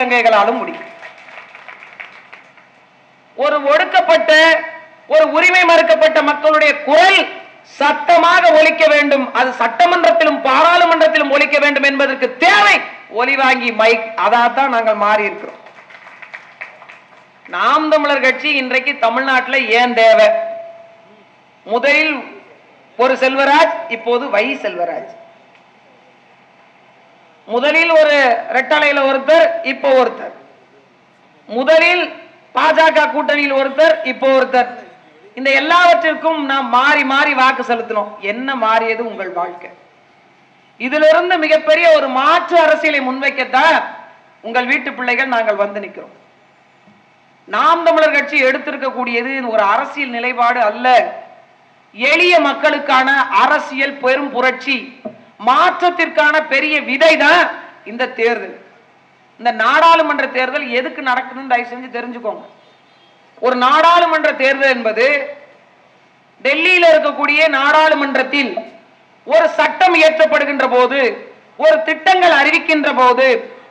இலங்கைகளாலும் முடியும். ஒரு ஒடுக்கப்பட்ட ஒரு உரிமை மறுக்கப்பட்ட மக்களுடைய குரல் சத்தமாக ஒழிக்க வேண்டும். அது சட்டமன்றத்திலும் பாராளுமன்றத்திலும் ஒழிக்க வேண்டும் என்பதற்கு தேவை. ஒலி வாங்கி மைக். அதான் நாங்கள் மாறி இருக்கிறோம். நாம் தமிழர் கட்சி இன்றைக்கு தமிழ்நாட்டில் ஏன் தேவை? முதலில் ஒரு செல்வராஜ் இப்போது வை செல்வராஜ். முதலில் ஒரு ரெட்டலையில ஒருத்தர் இப்போ ஒருத்தர். முதலில் பாஜக கூட்டணியில் ஒருத்தர் இப்போ ஒருத்தர். இந்த எல்லாவற்றிற்கும் நாம் மாறி மாறி வாக்கு செலுத்தினோம். என்ன மாறியது உங்கள் வாழ்க்கை? இதிலிருந்து மிகப்பெரிய ஒரு மாற்று அரசியலை முன்வைக்கத்தான் உங்கள் வீட்டு பிள்ளைகள் நாங்கள் வந்து நிற்கிறோம் நாம் தமிழர் கட்சி எடுத்திருக்கக்கூடியது ஒரு அரசியல் நிலைப்பாடு அல்ல. எளிய மக்களுக்கான அரசியல் பெரும் புரட்சி. மாற்றத்திற்கான பெரிய விதை தான் இந்த தேர்தல். இந்த நாடாளுமன்ற தேர்தல் எதுக்கு நடக்குதுன்னு தயவு செஞ்சு தெரிஞ்சுக்கோங்க. ஒரு நாடாளுமன்ற தேர்தல் என்பது டெல்லியில் இருக்கக்கூடிய நாடாளுமன்றத்தில் ஒரு சட்டம் இயற்றப்படுகின்ற போது ஒரு திட்டங்கள் அறிவிக்கின்ற போது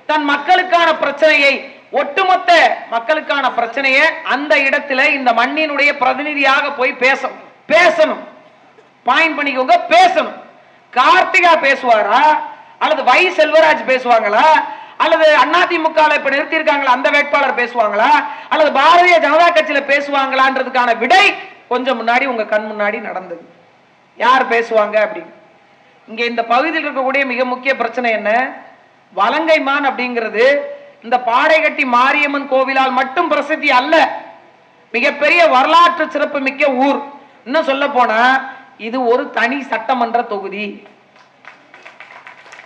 தன் மக்களுக்கான பிரச்சனையை ஒட்டுமொத்த மக்களுக்கான பிரச்சனையை அந்த இடத்துல இந்த மண்ணினுடைய பிரதிநிதியாக போய் பேசணும் பேசணும். பாயிண்ட் பண்ணிக்கோங்க பேசணும். கார்த்திகா பேசுவாரா? அல்லது வை செல்வராஜ் பேசுவாங்களா? அல்லது அதிமுக இப்ப நிறுத்தியிருக்காங்களா? அந்த வேட்பாளர் பேசுவாங்களா? அல்லது பாரதிய ஜனதா கட்சியில பேசுவாங்களான்றதுக்கான விடை கொஞ்சம் முன்னாடி உங்க கண் முன்னாடி நடந்தது. யார் பேசுவாங்க அப்படின்னு. இங்க இந்த பகுதியில் இருக்கக்கூடிய மிக முக்கிய பிரச்சனை என்ன? வலங்கைமான் அப்படிங்கிறது இந்த பாறைகட்டி மாரியம்மன் கோவிலால் மட்டும் பிரசித்தி அல்ல. மிகப்பெரிய வரலாற்று சிறப்பு மிக்க ஊர். இன்னும் சொல்ல போனா இது ஒரு தனி சட்டமன்ற தொகுதி.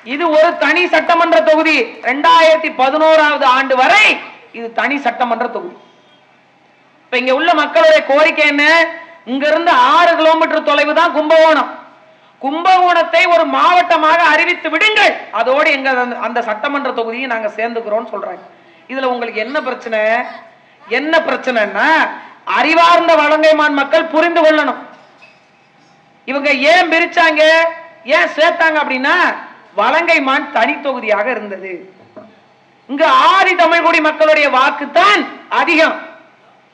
இது ஒரு தனி சட்டமன்ற தொகுதி. ரெண்டாயிரத்தி பதினோராவது ஆண்டு வரை இது தனி சட்டமன்ற தொகுதி. இப்ப இங்க உள்ள மக்களுடைய கோரிக்கை என்ன? இங்க இருந்து ஆறு கிலோமீட்டர் தொலைவு தான் கும்பகோணம். கும்பகோணத்தை ஒரு மாவட்டமாக அறிவித்து விடுங்கள். அதோடு எங்க அந்த- அந்த சட்டமன்ற தொகுதியை நாங்க சேர்ந்துக்கிறோம் சொல்றாங்க. இதுல உங்களுக்கு என்ன பிரச்சனை? என்ன பிரச்சனைன்னா அறிவார்ந்த வழங்கைமான் மக்கள் புரிந்து கொள்ளணும். இவங்க ஏன் பிரிச்சாங்க? ஏன் சேர்த்தாங்க அப்படின்னா வலங்கைமான் தனி தொகுதியாக இருந்தது. இங்க ஆதி தமிழ்குடி மக்களுடைய வாக்கு தான் அதிகம்.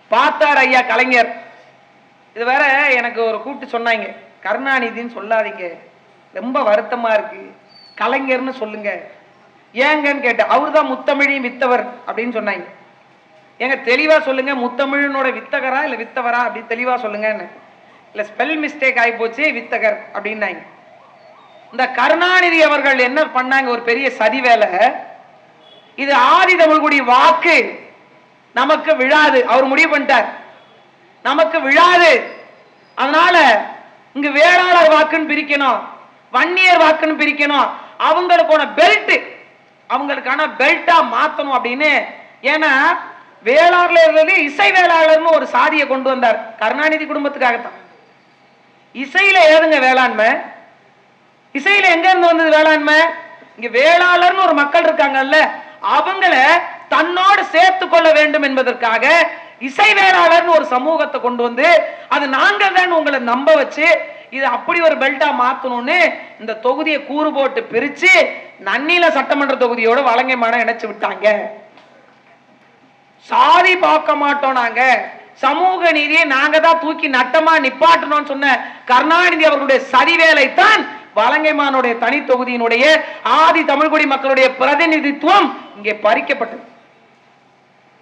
பார்த்தார் ஐயா கலைஞர். இது வேற எனக்கு ஒரு கூப்பிட்டு சொன்னாங்க. கருணாநிதின்னு சொல்லாதீங்க. ரொம்ப வருத்தமா இருக்கு. கலைஞர்னு சொல்லுங்க. ஏங்கன்னு கேட்டேன். அவர் தான் முத்தமிழின் வித்தவர் அப்படின்னு சொன்னாங்க. ஏங்க தெளிவா சொல்லுங்க. முத்தமிழனோட வித்தகரா இல்ல வித்தவரா? அப்படி தெளிவா சொல்லுங்கன்னு. இல்லை ஸ்பெல் மிஸ்டேக் ஆகி போச்சு வித்தகர் அப்படின்னாங்க. இந்த கருணாநிதி அவர்கள் என்ன பண்ணாங்க? ஒரு பெரிய சதி வேலை. இது ஆதி தமிழ்குடி வாக்கு. நமக்கு விழாது. அவர் முடிவு பண்ணிட்டார். நமக்கு விழாது. அதனால இங்கு வேளாளர் வாக்குன்னு பிரிக்கணும். வன்னியர் வாக்குன்னு பிரிக்கணும். அவங்களுக்கான பெல்ட் அவங்களுக்கான பெல்ட்டா மாத்தணும் அப்படின்னு. ஏன்னா வேளாளர்ல இசை வேளாளர்னு ஒரு சாதியை கொண்டு வந்தார். கருணாநிதி குடும்பத்துக்காகத்தான். இசையில ஏதுங்க வேளாண்மை. இசையில எங்க இருந்து வந்தது வேளாண்மை? இங்க வேளாளர்னு ஒரு மக்கள் இருக்காங்கல்ல அவங்கள தன்னோடு சேர்த்து கொள்ள வேண்டும் என்பதற்காக இசை வேளாளர்னு ஒரு சமூகத்தை கொண்டு வந்து அது நாங்கள் தான் உங்களை நம்ப வச்சு இது அப்படி ஒரு பெல்ட்டா மாத்தணும்னு இந்த தொகுதியை கூறு போட்டு பிரிச்சு நன்னில சட்டமன்ற தொகுதியோட வலங்கைமான இணைச்சு விட்டாங்க. சாதி பார்க்க மாட்டோம் நாங்க. சமூக நீதியை நாங்க தான் தூக்கி நட்டமா நிப்பாட்டணும்னு சொன்ன கருணாநிதி அவர்களுடைய சதிவேலை தான் வலங்கைமானுடைய தனி தொகுதியினுடைய ஆதி தமிழ்குடி மக்களுடைய பிரதிநிதித்துவம் இங்கே பறிக்கப்பட்டது.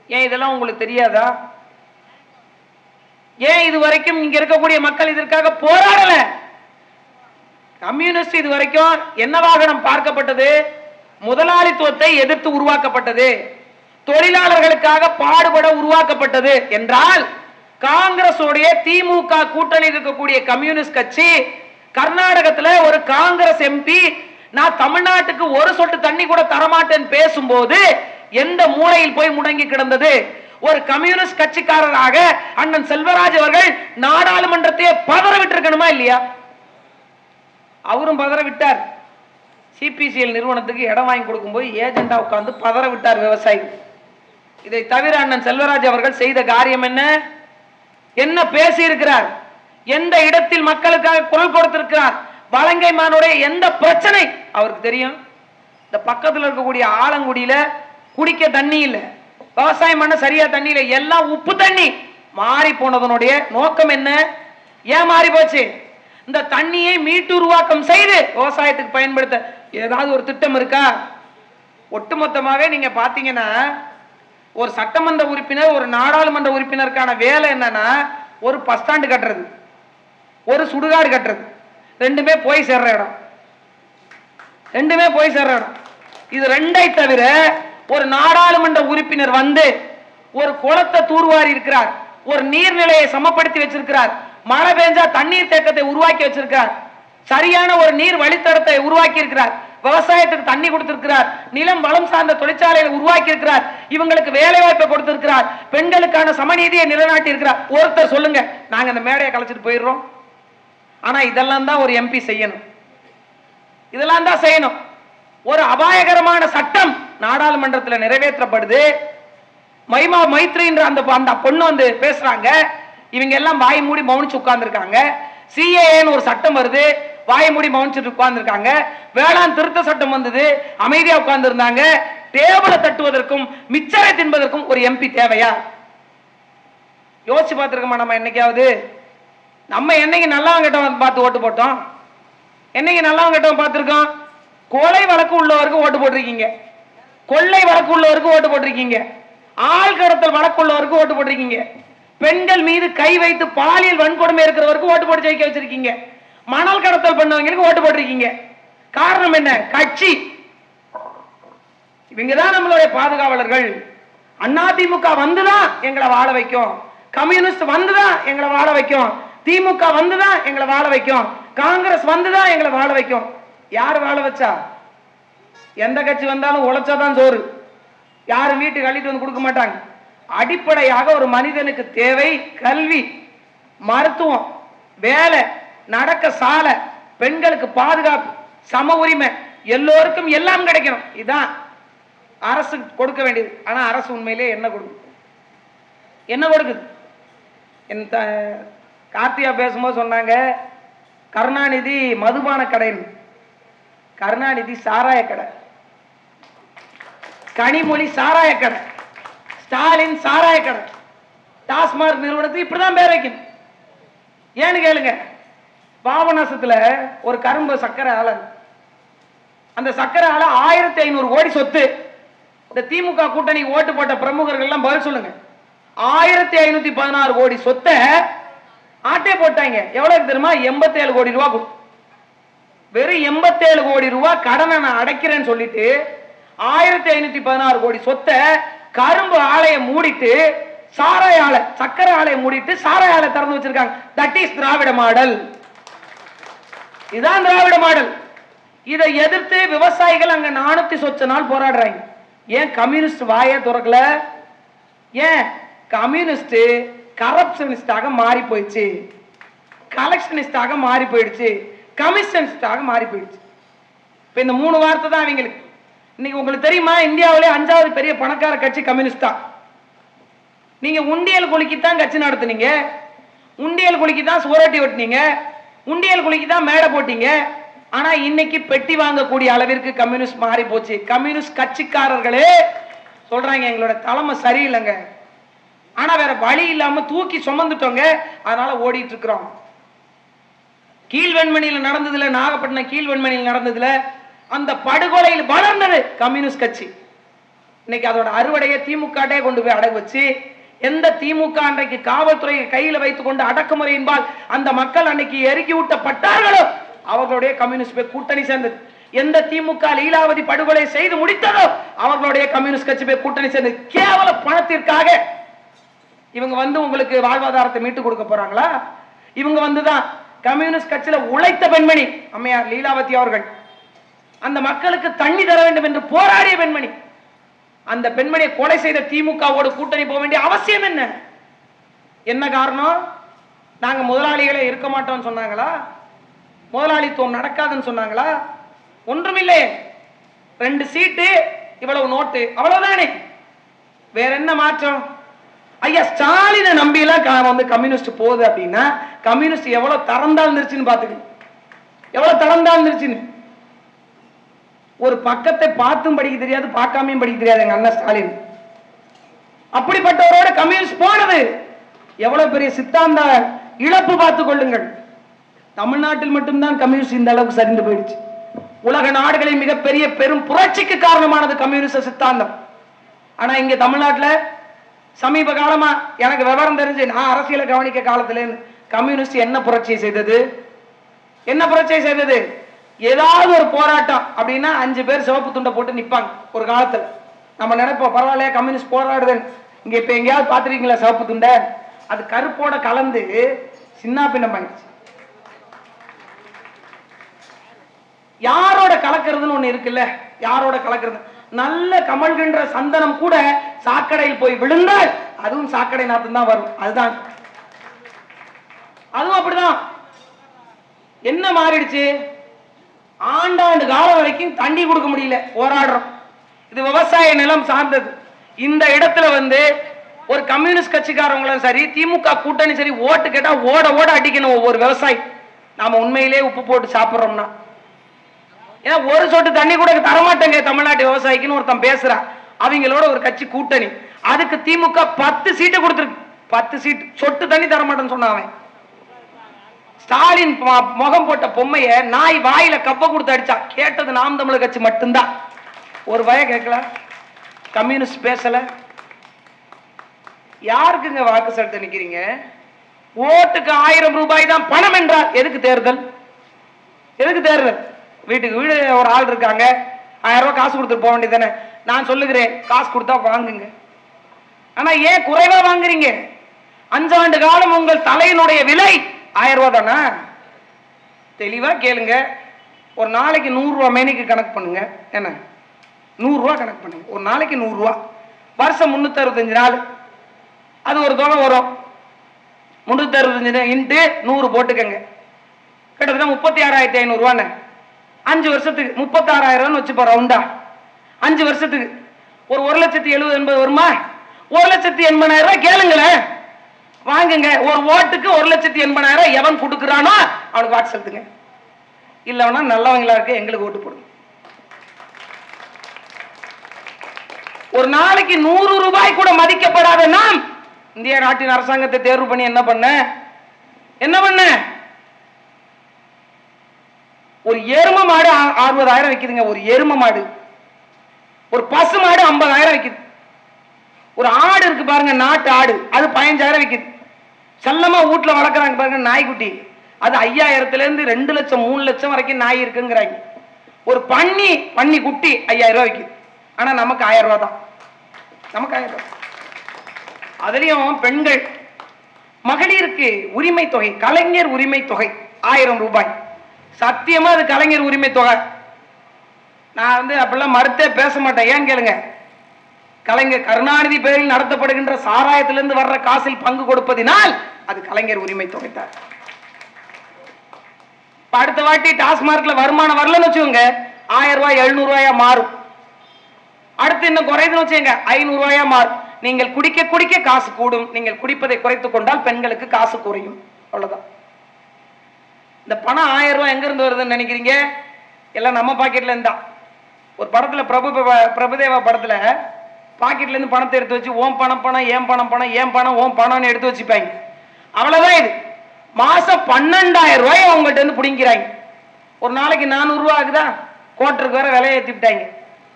ஏன் இதெல்லாம் உங்களுக்கு தெரியாதா? ஏன் இது வரைக்கும் இங்க இருக்கக்கூடிய மக்கள் இதற்காக போராடல? கம்யூனிஸ்ட் இது வரைக்கும் என்னவாக நம் பார்க்கப்பட்டது? முதலாளித்துவத்தை எதிர்த்து உருவாக்கப்பட்டது. தொழிலாளர்களுக்காக பாடுபட உருவாக்கப்பட்டது என்றால் காங்கிரஸோடைய திமுக கூட்டணி இருக்கக்கூடிய கம்யூனிஸ்ட் கட்சி கர்நாடகத்துல ஒரு காங்கிரஸ் எம்பி நான் தமிழ்நாட்டுக்கு ஒரு சொட்டு தண்ணி கூட தரமாட்டேன் பேசும்போது எந்த மூலையில் போய் முடங்கி கிடந்தது? ஒரு கம்யூனிஸ்ட் கட்சிக்காரராக அண்ணன் செல்வராஜ் அவர்கள் நாடாளுமன்றத்தையே பதற விட்டிருக்கணுமா இல்லையா? அவரும் பதற விட்டார் சிபிசிஎல் நிறுவனத்துக்கு இடம் வாங்கி கொடுக்கும்போது ஏஜெண்டா உட்காந்து பதற விட்டார் விவசாயி இதை தவிர அண்ணன் செல்வராஜ் அவர்கள் செய்த காரியம் என்ன? என்ன பேசி இருக்கிறார் எந்த இடத்தில் மக்களுக்காக குரல் கொடுத்திருக்கிறார்? வலங்கைமானுடைய எந்த பிரச்சனை? அவருக்கு தெரியும். இந்த பக்கத்தில் இருக்கக்கூடிய ஆலங்குடியில குடிக்க தண்ணி இல்லை. விவசாயம் பண்ண சரியா தண்ணி இல்லை. எல்லாம் உப்பு தண்ணி. மாறி போனதனுடைய நோக்கம் என்ன? ஏன் மாறி போச்சு? இந்த தண்ணியை மீட்டுருவாக்கம் செய்து விவசாயத்துக்கு பயன்படுத்த ஏதாவது ஒரு திட்டம் இருக்கா? ஒட்டுமொத்தமாவே நீங்க பாத்தீங்கன்னா ஒரு சட்டமன்ற உறுப்பினர் ஒரு நாடாளுமன்ற உறுப்பினருக்கான வேலை என்னன்னா ஒரு பஸ் ஸ்டாண்டு கட்டுறது ஒரு சுடுகாடு கட்டுறது. ரெண்டுமே போய் சேர்ற இடம். ரெண்டுமே போய் சேர்ற இடம். இது ரெண்டை தவிர ஒரு நாடாளுமன்ற உறுப்பினர் வந்து ஒரு குளத்தை தூர்வாரி இருக்கிறார் ஒரு நீர்நிலையை சமப்படுத்தி வச்சிருக்கிறார் மழை பெஞ்சா தண்ணீர் தேக்கத்தை உருவாக்கி வச்சிருக்கிறார் சரியான ஒரு நீர் வழித்தடத்தை உருவாக்கி இருக்கிறார். விவசாயத்துக்கு தண்ணி கொடுத்திருக்கிறார். நிலம் வளம் சார்ந்த தொழிற்சாலையை உருவாக்கி இருக்கிறார் இவங்களுக்கு வேலை வாய்ப்பை கொடுத்திருக்கிறார். பெண்களுக்கான சமநீதியை நிலைநாட்டி இருக்கிறார் ஒருத்தர் சொல்லுங்க நாங்க அந்த மேடையை கலைச்சிட்டு போயிடுறோம். ஆனா இதெல்லாம் தான் ஒரு எம்பி செய்யணும். இதெல்லாம் தான் செய்யணும். ஒரு அபாயகரமான சட்டம் நாடாளுமன்றத்தில் நிறைவேற்றப்படுது. மைமா மைத்ரின்ற அந்த அந்த பொண்ணு வந்து பேசுறாங்க. இவங்க எல்லாம் வாய் மூடி மௌனிச்சு உட்கார்ந்துருக்காங்க. சிஏஏன்னு ஒரு சட்டம் வருது. வாயமுடி மவுன்சிட்டு உட்கார்ந்துருக்காங்க. வேளாண் திருத்த சட்டம் வந்தது. அமைதியா உட்கார்ந்து இருந்தாங்க டேபிளை தட்டுவதற்கும் மிச்சரை தின்பதற்கும் ஒரு எம்பி தேவையா? யோசிச்சு பார்த்துருக்கோமா நம்ம என்னைக்காவது? நம்ம என்னைக்கு நல்லவன் கெட்டவன் பார்த்து ஓட்டு போட்டோம்? என்னைக்கு நல்லவன் கெட்டவன் பார்த்துருக்கோம்? கொலை வழக்கு உள்ளவருக்கு ஓட்டு போட்டிருக்கீங்க. கொள்ளை வழக்கு உள்ளவருக்கு ஓட்டு போட்டிருக்கீங்க. ஆள் கடத்தல் வழக்கு உள்ளவருக்கு ஓட்டு போட்டிருக்கீங்க. பெண்கள் மீது கை வைத்து பாலியல் வன்கொடுமை இருக்கிறவருக்கு ஓட்டு போட்டு ஜெயிக்க வச்சிருக்கீங்க. மணல் கடத்தல் பண்ணவங்களுக்கு ஓட்டு போட்டிருக்கீங்க. காரணம் என்ன? கட்சி. இவங்க தான் நம்மளுடைய பாதுகாவலர்கள். அதிமுக வந்துதான் எங்களை வாழ வைக்கும். கம்யூனிஸ்ட் வந்துதான் எங்களை வாழ வைக்கும். திமுக வந்துதான் எங்களை வாழ வைக்கும். காங்கிரஸ் வந்துதான் எங்களை வாழ வைக்கும். யார் வாழ வச்சா? எந்த கட்சி வந்தாலும் உழைச்சாதான் சோறு. யாரும் வீட்டுக்கு அள்ளிட்டு வந்து கொடுக்க மாட்டாங்க. அடிப்படையாக ஒரு மனிதனுக்கு தேவை கல்வி. மருத்துவம் வேலை. நடக்க சாலை பெண்களுக்கு பாதுகாப்பு சம உரிமை எல்லோருக்கும் எல்லாம் கிடைக்கணும். இதுதான் அரசு கொடுக்க வேண்டியது. ஆனால் அரசு உண்மையிலே என்ன கொடுக்குது என்ன கொடுக்குது? என் த கார்த்தியா பேசும்போது சொன்னாங்க கருணாநிதி மதுபான கடைன்னு கருணாநிதி சாராய கடை. கனிமொழி சாராய கடை. ஸ்டாலின் சாராய கடை. டாஸ்மார்க் நிறுவனத்துக்கு இப்படிதான் பேர் வைக்கணும். ஏன்னு கேளுங்க. பாபநாசத்துல ஒரு கரும்பு சக்கரை ஆலை. அந்த சக்கரை ஆலை ஆயிரத்தி ஐநூறு கோடி சொத்து. இந்த திமுக கூட்டணி ஓட்டு போட்ட பிரமுகர்கள் எல்லாம் பதில் சொல்லுங்க. ஆயிரத்தி ஐநூத்தி பதினாறு கோடி சொத்தை ஆட்டே போட்டாங்க. எவ்வளவு தெரியுமா? எண்பத்தி ஏழு கோடி ரூபா கொடு- வெறும் எண்பத்தேழு கோடி ரூபா கடனை நான் அடைக்கிறேன்னு சொல்லிட்டு ஆயிரத்தி ஐநூத்தி பதினாறு கோடி சொத்தை கரும்பு ஆலையை மூடிட்டு சாராய ஆலை சக்கரை ஆலையை மூடிட்டு சாராய ஆலை திறந்து வச்சிருக்காங்க. That is Dravida model. இதான் திராவிட மாடல். இதை எதிர்த்து விவசாயிகள் அங்க நானூத்தி சொச்ச நாள் போராடுறாங்க. ஏன் கம்யூனிஸ்ட் வாயே துறக்கல? ஏன் கம்யூனிஸ்ட் கரப்ஷனிஸ்டாக மாறி போயிடுச்சு? கலெக்ஷனிஸ்டாக மாறி போயிடுச்சு. கமிஷனிஸ்டாக மாறி போயிடுச்சு. இப்ப இந்த மூணு வார்த்தை தான் அவங்களுக்கு. இன்னைக்கு உங்களுக்கு தெரியுமா? இந்தியாவிலே அஞ்சாவது பெரிய பணக்கார கட்சி கம்யூனிஸ்ட். தான் நீங்க உண்டியல் குலுக்கி தான் கட்சி நடத்துனீங்க. உண்டியல் குலுக்கி தான் சுவரட்டி ஒட்டினீங்க உண்டியல் குழிக்கு தான் மேடை போட்டீங்க. ஆனா இன்னைக்கு பெட்டி வாங்கக்கூடிய அளவிற்கு கம்யூனிஸ்ட் மாறி போச்சு. கம்யூனிஸ்ட் கட்சிக்காரர்களே சொல்றாங்க எங்களோட தலைமை சரியில்லைங்க. ஆனா வேற வழி இல்லாம தூக்கி சுமந்துட்டோங்க. அதனால ஓடிட்டு இருக்கிறோம். கீழ்வெண்மணியில் நடந்ததுல நாகப்பட்டினம் கீழ்வெண்மணியில் நடந்ததுல அந்த படுகொலையில் வளர்ந்தது கம்யூனிஸ்ட் கட்சி. இன்னைக்கு அதோட அறுவடையை திமுகட்டே கொண்டு போய் அடகு வச்சு எந்த திமுக அன்றைக்கு காவல்துறையை கையில வைத்துக் கொண்டு அடக்குமுறையின்பால் அந்த மக்கள் அன்னைக்கு எருக்கி ஊட்டப்பட்டார்களோ அவர்களுடைய கம்யூனிஸ்ட் கூட்டணி சேர்ந்தது எந்த திமுக லீலாவதி படுகொலை செய்து முடித்ததோ? அவர்களுடைய கம்யூனிஸ்ட் கட்சி போய் கூட்டணி சேர்ந்தது கேவல பணத்திற்காக இவங்க வந்து உங்களுக்கு வாழ்வாதாரத்தை மீட்டு கொடுக்க போறாங்களா? இவங்க வந்துதான் கம்யூனிஸ்ட் கட்சியில உழைத்த பெண்மணி அம்மையார் லீலாவதி அவர்கள். அந்த மக்களுக்கு தண்ணி தர வேண்டும் என்று போராடிய பெண்மணி. அந்த பெண்மணியை கொலை செய்த திமுகவோடு கூட்டணி போக வேண்டிய அவசியம் என்ன? என்ன காரணம்? நாங்க முதலாளிகளே இருக்க மாட்டோம்னு சொன்னாங்களா? முதலாளித்துவம் நடக்காதுன்னு சொன்னாங்களா? ஒன்றுமில்லை. ரெண்டு சீட்டு இவ்வளவு நோட்டு அவ்வளவுதானே. வேற என்ன மாற்றம்? ஐயா ஸ்டாலினை நம்பி எல்லாம் வந்து கம்யூனிஸ்ட் போகுது அப்படின்னா கம்யூனிஸ்ட் எவ்வளவு தரம் தாழ்ந்துருச்சுன்னு பாத்துக்கணும் எவ்வளவு தரம் தாழ்ந்துருச்சுன்னு ஒரு பக்கத்தை பார்த்தும் படிக்க தெரியாது பார்க்காமையும் படிக்க தெரியாது எங்க அண்ணன் ஸ்டாலின். அப்படிப்பட்டவரோட கம்யூனிஸ்ட் போனது. எவ்வளவு பெரிய சித்தாந்த இழப்பு பார்த்துக் கொள்ளுங்கள். தமிழ்நாட்டில் மட்டும்தான் கம்யூனிஸ்ட் இந்த அளவுக்கு சரிந்து போயிடுச்சு. உலக நாடுகளில் மிகப்பெரிய பெரும் புரட்சிக்கு காரணமானது கம்யூனிஸ்ட சித்தாந்தம். ஆனா இங்க தமிழ்நாட்டில் சமீப காலமா எனக்கு விவரம் தெரிஞ்சு நான் அரசியலை கவனிக்க காலத்துல கம்யூனிஸ்ட் என்ன புரட்சியை செய்தது? என்ன புரட்சியை செய்தது? ஏதாவது ஒரு போராட்டம் அப்படின்னா அஞ்சு பேர் சிவப்பு துண்டை போட்டு நிப்பாங்க. ஒரு காலத்துல. நம்ம நினைப்போம் பரவாயில்லையா கம்யூனிஸ்ட் போராடுதுன்னு. இங்க இப்போ எங்கேயாவது பார்த்துருக்கீங்களா சிவப்பு துண்டை? அது கருப்போட கலந்து சின்ன பின்னம் பண்ணிடுச்சு யாரோட கலக்கிறதுன்னு ஒண்ணு இருக்குல்ல? யாரோட கலக்கிறது? நல்ல கமல்கின்ற சந்தனம் கூட சாக்கடையில் போய் விழுந்தால் அதுவும் சாக்கடை நாத்தம் தான் வரும். அதுதான். அதுவும் அப்படிதான். என்ன மாறிடுச்சு? ஆண்டாண்டு காலம் வரைக்கும் தண்ணி கொடுக்க முடியல. போராடுறோம். இது விவசாய நிலம் சார்ந்தது. இந்த இடத்துல வந்து ஒரு கம்யூனிஸ்ட் கட்சிக்காரங்களும் சரி திமுக கூட்டணி சரி ஓட்டு கேட்டா ஓட ஓட அடிக்கணும் ஒவ்வொரு விவசாயி. நாம உண்மையிலே உப்பு போட்டு சாப்பிடுறோம்னா. ஏன்னா ஒரு சொட்டு தண்ணி கூட தரமாட்டேங்க தமிழ்நாட்டு விவசாயிக்குன்னு ஒருத்தன் பேசுறான். அவங்களோட ஒரு கட்சி கூட்டணி. அதுக்கு திமுக பத்து சீட்டு கொடுத்துருக்கு. பத்து சீட்டு. சொட்டு தண்ணி தரமாட்டேன்னு சொன்னான் அவன். ஸ்டாலின் முகம் போட்ட பொம்மைய நாய் வாயில கப்ப கொடுத்து அடிச்சா. கேட்டது நாம் தமிழர் கட்சி மட்டும்தான். ஒரு பய கேட்கல. கம்யூனிஸ்ட் பேசல. யாருக்குங்க வாக்கு செலுத்த நிக்கிறீங்க? ஓட்டுக்கு ஆயிரம் ரூபாய் தான் பணம் என்றால் எதுக்கு தேர்தல்? எதுக்கு தேர்தல்? வீட்டுக்கு வீடு ஒரு ஆள் இருக்காங்க. ஆயிரம் ரூபாய் காசு கொடுத்துட்டு போக வேண்டியதானே நான் சொல்லுகிறேன் காசு கொடுத்தா வாங்குங்க. ஆனா ஏன் குறைவா வாங்குறீங்க? அஞ்சாண்டு காலம் உங்கள் தலையினுடைய விலை ஆயிரம் ரூபா தானா? தெளிவா கேளுங்க. ஒரு நாளைக்கு நூறுரூவா மேனிக்கு கணக்கு பண்ணுங்க. என்ன? நூறுரூவா கணக்கு பண்ணுங்க. ஒரு நாளைக்கு நூறுரூவா. வருஷம் முன்னூத்தி நாள். அது ஒரு தொகை வரும். முந்நூற்றி அறுபத்தஞ்சு இன்ட்டு நூறு போட்டுக்கங்க. கிட்டத்தட்ட முப்பத்தி ஆறாயிரத்தி ஐநூறுரூவாண்ணே அஞ்சு வருஷத்துக்கு முப்பத்தாறாயிரம்னு வச்சுப்போ ரவுண்டா அஞ்சு வருஷத்துக்கு. ஒரு ஒரு லட்சத்தி எழுபது எண்பது வருமா? ஒரு லட்சத்தி எண்பதாயிரம் ரூபாய் கேளுங்களேன். வாங்குங்க. ஒரு ஓட்டுக்கு ஒரு லட்சத்தி எண்பதாயிரம் எவன் கொடுக்குறானோ அவனுக்கு வாக்கு செலுத்துங்க. இல்லைன்னா நல்லவங்களா இருக்கு எங்களுக்கு ஓட்டு போடுங்க. ஒரு நாளைக்கு நூறு ரூபாய் கூட மதிக்கப்படாத நாம் இந்திய நாட்டின் அரசாங்கத்தை தேர்வு பண்ணி என்ன பண்ண? என்ன பண்ண? ஒரு எரும மாடு அறுபதாயிரம் விற்குதுங்க ஒரு எரும மாடு. ஒரு பசு மாடு ஐம்பதாயிரம் விற்குது ஒரு ஆடு இருக்கு பாருங்க நாட்டு ஆடு. அது பதினஞ்சாயிரம் விற்குது செல்லமா வீட்டுல வளர்க்குறாங்க பாருங்க நாய்க்குட்டி. அது ஐயாயிரத்துல இருந்து ரெண்டு லட்சம் மூணு லட்சம் வரைக்கும் நாய் இருக்குங்கிறாங்க. ஒரு பன்னி பன்னி குட்டி ஐயாயிரம் ரூபா விற்கிது ஆனா நமக்கு ஆயிரம் ரூபா தான். நமக்கு ஆயிரம் ரூபா அதுலயும் பெண்கள். மகளிருக்கு உரிமை தொகை கலைஞர் உரிமை தொகை ஆயிரம் ரூபாய். சத்தியமா அது கலைஞர் உரிமை தொகை. நான் வந்து அப்படிலாம் மறுத்தே பேச மாட்டேன். ஏன் கேளுங்க? கலைஞர் கருணாநிதி பேரில் நடத்தப்படுகின்ற சாராயத்திலிருந்து வர்ற காசில் பங்கு கொடுப்பதினால் அது கலைஞர் உரிமை தொகைத்தார். அடுத்த வாட்டி டாஸ்மார்க்ல வருமானம் வரலன்னு வச்சுக்கோங்க. ஆயிரம் ரூபாய் எழுநூறு ரூபாயா மாறும். அடுத்து இன்னும் குறையுதுன்னு வச்சுக்கோங்க. ஐநூறு ரூபாயா மாறும். நீங்கள் குடிக்க குடிக்க காசு கூடும். நீங்கள் குடிப்பதை குறைத்துக் கொண்டால் பெண்களுக்கு காசு குறையும். அவ்வளவுதான். இந்த பணம் ஆயிரம் ரூபாய் எங்க இருந்து வருதுன்னு நினைக்கிறீங்க? எல்லாம் நம்ம பாக்கெட்ல இருந்தா. ஒரு படத்துல பிரபு பிரபுதேவா படத்துல பாக்கெட்லேருந்து பணத்தை எடுத்து வச்சு ஓம் பணம் பணம் ஏன் பணம் பணம் ஏன் பணம் ஓம் பணம்னு எடுத்து வச்சுப்பாங்க. அவ்வளோதான் இது. மாதம் பன்னெண்டாயிரம் ரூபாய் அவங்கள்ட்ட இருந்து பிடிங்கிறாங்க ஒரு நாளைக்கு நானூறுரூவா ஆகுதா? கோட்டருக்கு வேற விலையை ஏத்திவிட்டாங்க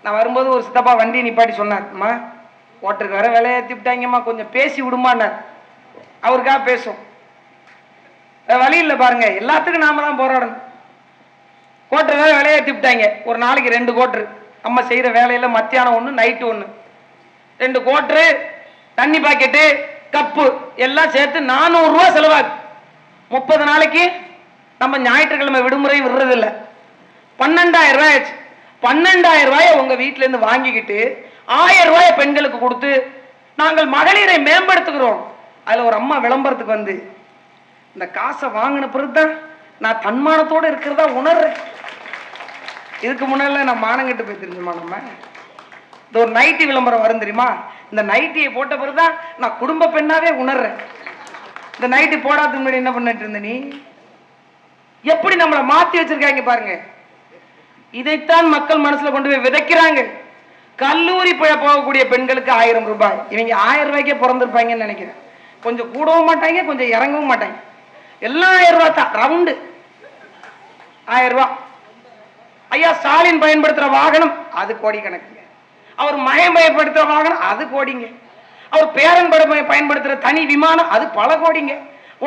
நான் வரும்போது ஒரு சித்தப்பா வண்டி நிப்பாட்டி சொன்னார்ம்மா ஓட்டருக்கு கோட்டருக்கு வேற விலையை ஏத்திவிட்டாங்கம்மா கொஞ்சம் பேசி விடுமான்னார். அவருக்காக பேசும் வழி இல்லை பாருங்க எல்லாத்துக்கும் நாம தான் போராடணும். கோட்டர் வேற விலையேற்றி விட்டாங்க. ஒரு நாளைக்கு ரெண்டு கோட்ரு நம்ம செய்கிற வேலையில் மத்தியானம் ஒன்று நைட்டு ஒன்று ரெண்டு கோட்ரு தண்ணி பாக்கெட்டு கப்பு எல்லாம் சேர்த்து நானூறு ரூபா செலவாகு முப்பது நாளைக்கு நம்ம ஞாயிற்றுக்கிழமை விடுமுறையும் விடுறதில்ல. பன்னெண்டாயிரம் ரூபாய் ஆச்சு. பன்னெண்டாயிரம் ரூபாயை உங்க வீட்டுல இருந்து வாங்கிக்கிட்டு ஆயிரம் ரூபாயை பெண்களுக்கு கொடுத்து நாங்கள் மகளிரை மேம்படுத்துகிறோம். அதுல ஒரு அம்மா விளம்பரத்துக்கு வந்து இந்த காசை வாங்கின பிறகுதான் நான் தன்மானத்தோடு இருக்கிறதா உணர்றேன். இதுக்கு முன்னால நான் மானங்கிட்டு போய் தெரிஞ்சுமா நம்ம. இந்த ஒரு நைட்டி விளம்பரம் வரும் தெரியுமா? இந்த நைட்டியை போட்ட பிறகு தான் நான் குடும்ப பெண்ணாவே உணர்றேன். இந்த நைட்டி போடாத முன்னாடி என்ன பண்ணிட்டு இருந்த நீ? எப்படி நம்மளை மாத்தி வச்சிருக்காங்க பாருங்க. இதைத்தான் மக்கள் மனசுல கொண்டு போய் விதைக்கிறாங்க. கல்லூரி போய் போகக்கூடிய பெண்களுக்கு ஆயிரம் ரூபாய். இவங்க ஆயிரம் ரூபாய்க்கே பிறந்திருப்பாங்கன்னு நினைக்கிறேன். கொஞ்சம் கூடவும் மாட்டாங்க கொஞ்சம் இறங்கவும் மாட்டாங்க. எல்லாம் ஆயிரம் ரூபாய் தான். ரவுண்டு ஆயிரம் ரூபாய். ஐயா ஸ்டாலின் பயன்படுத்துற வாகனம் அது கோடி அவர் மயமயப்படுத்துற வாகனம் அது கோடிங்க. அவர் பேரன்பட பயன்படுத்துற தனி விமானம் அது பல கோடிங்க.